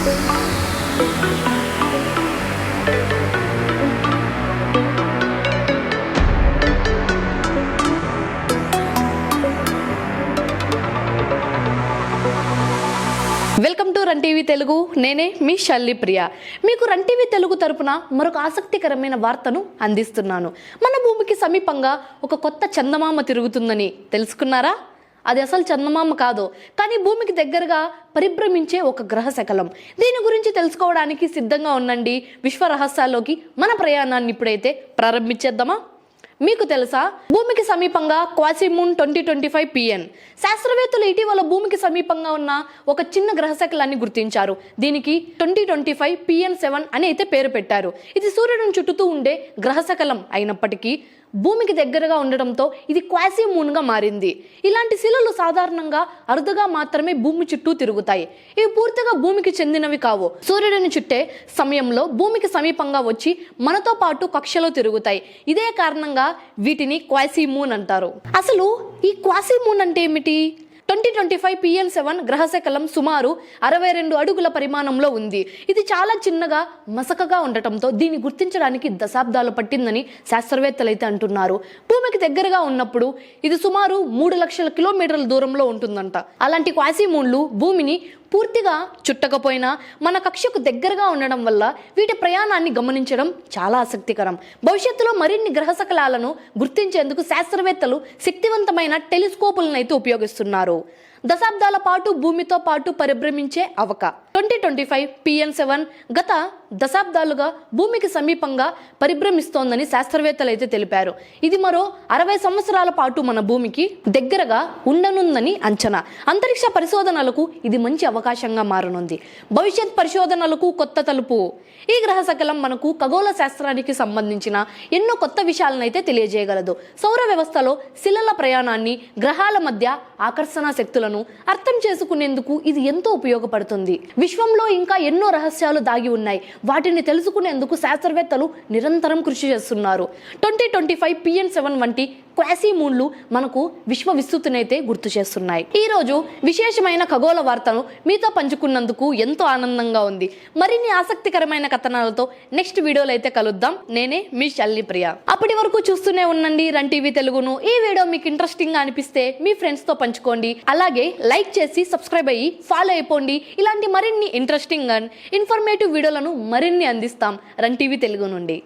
Welcome to run TV Telugu. నేనే మీ శల్లి ప్రియ. మీకు రన్ టీవీ తెలుగు తరపున మరొక ఆసక్తికరమైన వార్తను అందిస్తున్నాను. మన భూమికి సమీపంగా ఒక కొత్త చందమామ తిరుగుతుందని తెలుసుకున్నారా? అది అసలు చందమామ కాదు. కానీ భూమికి దగ్గరగా పరిభ్రమించే ఒక గ్రహ శకలం. దీని గురించి తెలుసుకోవడానికి సిద్ధంగా ఉండండి. విశ్వ రహస్యాల్లోకి మన ప్రయాణాన్ని ఇప్పుడైతే ప్రారంభించేద్దామా? మీకు తెలుసా? భూమికి సమీపంగా quasi moon twenty twenty five PN. శాస్త్రవేత్తలు ఇటీవల భూమికి సమీపంగా ఉన్న ఒక చిన్న గ్రహశకలాన్ని గుర్తించారు. దీనికి twenty twenty five PN seven అని అయితే పేరు పెట్టారు. ఇది సూర్యుడిని చుట్టుతూ ఉండే గ్రహశకలం అయినప్పటికీ భూమికి దగ్గరగా ఉండడంతో ఇది క్వాసీ మూన్గా మారింది. ఇలాంటి శిలలు సాధారణంగా అరుదుగా మాత్రమే భూమి చుట్టూ తిరుగుతాయి. ఇవి పూర్తిగా భూమికి చెందినవి కావు. సూర్యుడిని చుట్టే సమయంలో భూమికి సమీపంగా వచ్చి మనతో పాటు కక్షలో తిరుగుతాయి. ఇదే కారణంగా వీటిని క్వాసీ మూన్ అంటారు. అసలు ఈ క్వాసీ మూన్ అంటే ఏమిటి? Twenty twenty five PL seven గ్రహశకలం సుమారు అరవై రెండు అడుగుల పరిమాణంలో ఉంది. ఇది చాలా చిన్నగా మసకగా ఉండటంతో దీన్ని గుర్తించడానికి దశాబ్దాలు పట్టిందని శాస్త్రవేత్తలు అయితే అంటున్నారు. భూమికి దగ్గరగా ఉన్నప్పుడు ఇది సుమారు మూడు లక్షల కిలోమీటర్ల దూరంలో ఉంటుందంట. అలాంటి క్వాసిమూన్లు భూమిని పూర్తిగా చుట్టకపోయినా మన కక్షకు దగ్గరగా ఉండడం వల్ల వీటి ప్రయాణాన్ని గమనించడం చాలా ఆసక్తికరం. భవిష్యత్తులో మరిన్ని గ్రహశకలాలను గుర్తించేందుకు శాస్త్రవేత్తలు శక్తివంతమైన టెలిస్కోపులను అయితే ఉపయోగిస్తున్నారు. దశాబ్దాల పాటు భూమితో పాటు పరిభ్రమించే అవక. Twenty twenty five PN seven గత దశాబ్దాలుగా భూమికి సమీపంగా పరిభ్రమిస్తోందని శాస్త్రవేత్తలు అయితే తెలిపారు. ఇది మరో అరవై సంవత్సరాల పాటు మన భూమికి దగ్గరగా ఉండనుందని అంచనా. అంతరిక్ష పరిశోధనలకు ఇది మంచి అవకాశంగా మారనుంది. భవిష్యత్ పరిశోధనలకు కొత్త తలుపు. ఈ గ్రహ శకలం మనకు ఖగోళ శాస్త్రానికి సంబంధించిన ఎన్నో కొత్త విషయాలను అయితే తెలియజేయగలదు. సౌర వ్యవస్థలో శిలల ప్రయాణాన్ని గ్రహాల మధ్య ఆకర్షణ శక్తులను అర్థం చేసుకునేందుకు ఇది ఎంతో ఉపయోగపడుతుంది. విశ్వంలో ఇంకా ఎన్నో రహస్యాలు దాగి ఉన్నాయి. వాటిని తెలుసుకునేందుకు శాస్త్రవేత్తలు నిరంతరం కృషి చేస్తున్నారు. Twenty twenty five PN seven వంటి క్వాసీ మూన్లు మనకు విశ్వ విస్తృతినైతే గుర్తు చేస్తున్నాయి. ఈ రోజు విశేషమైన ఖగోళ వార్తను మీతో పంచుకున్నందుకు ఎంతో ఆనందంగా ఉంది. మరిన్ని ఆసక్తికరమైన కథనాలతో నెక్స్ట్ వీడియోలో అయితే కలుద్దాం. నేనే మీ శల్లి ప్రియ. అప్పటి వరకు చూస్తూనే ఉండండి రన్ టీవీ తెలుగును. ఈ వీడియో మీకు ఇంట్రెస్టింగ్గా అనిపిస్తే మీ ఫ్రెండ్స్తో పంచుకోండి. అలాగే లైక్ చేసి సబ్స్క్రైబ్ అయ్యి ఫాలో అయిపోండి. ఇలాంటి మరిన్ని ఇంట్రెస్టింగ్ అండ్ ఇన్ఫర్మేటివ్ వీడియోలను మరిన్ని అందిస్తాం రన్ టీవీ తెలుగు నుండి.